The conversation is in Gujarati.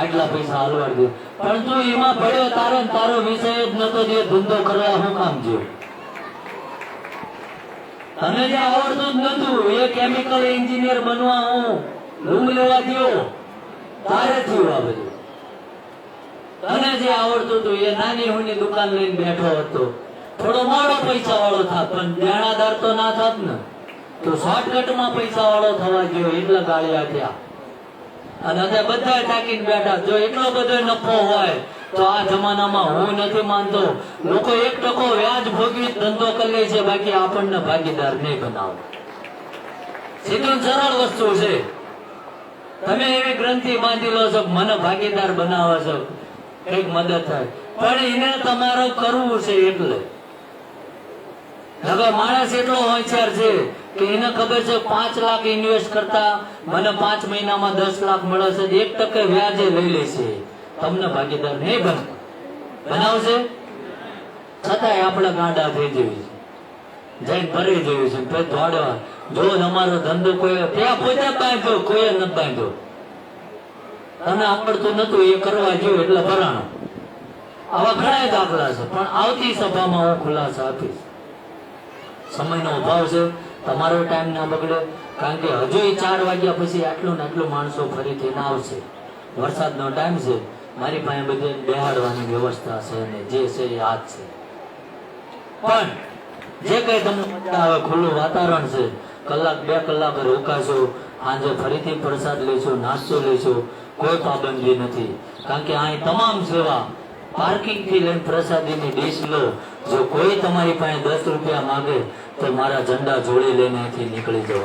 આટલા પૈસા હાલવાડ પણ તું એમાં પડ્યો તારો તારો વિષય જ નતો જે ધંધો કરવા હું કામ જો તને જે આવડતું જ નતું, એ કેમિકલ એન્જિનિયર બનવા હું રૂમ લેવા ગયો તારે થયું આ બધું. તને જે આવડતું હતું, એ નાની હુની દુકાન લઈને બેઠો હતો. થોડો મોડો પૈસા વાળો થાત, પણ દેણાદાર તો ના થાત ને. તો શોર્ટકટમાં પૈસા વાળો થવા ગયો, એટલા ગાળિયા થયા. અને અત્યારે બધા તાકીને બેઠા. જો એટલો બધો નફો હોય, તો આ જમાનામાં હું નથી માનતો. લોકો એક ટકો વ્યાજ ભોગવી ધંધો કરી લે છે, બાકી આપણને ભાગીદાર નહીં બનાવો. સીધું સરળ વસ્તુ છે. તમે એવી ગ્રંથિ બાંધી લો છો મને ભાગીદાર બનાવો છો, કંઈક મદદ થાય. પણ એને તમારે કરવું છે એટલે. હવે માણસ એટલો હોશિયાર છે કે એને ખબર છે પાંચ લાખ ઇન્વેસ્ટ કરતા મને પાંચ મહિનામાં દસ લાખ મળે છે, એક ટકે વ્યાજે લઈ લેશે તમને ભાગીદાર નહીં બને. બનાવશે? છતાંય આપણે ગાંડા થઈ જઈએ જઈને ભરી જઈએ છે પછી દોડવા જો અમારો ધંધો કોઈ ત્યાં પોતે બાંધ્યો, કોઈ ન બાંધ્યો. તને આવડતું નતું, એ કરવા જોયું એટલે ભરાણો આવા ઘણા દાખલા છે, પણ આવતી સભામાં હું ખુલાસા આપીશ. સમયનો અભાવ છે. તમારો ટાઈમ ના બગડે. કારણ કે હજુ ચાર વાગ્યા પછી આટલું ને આટલું માણસો ફરીથી ના આવશે. વરસાદનો ટાઈમ છે. મારી પાસે બધે બેહાડવાની વ્યવસ્થા છે ને જે છે એ આ છે. પણ જે કઈ તમને આવે ખુલ્લું વાતાવરણ છે, કલાક બે કલાક રોકાશો આજે ફરીથી પ્રસાદ લેશો નાસ્તો લેશો કોઈ પાબંદી નથી. કારણ કે અહીં તમામ સેવા પાર્કિંગથી લઈને પ્રસાદીની ડીશ લો જો કોઈ તમારી પાસે દસ રૂપિયા માંગે, તો મારા ઝંડા જોડી લઈને અહીંથી નીકળી જાઓ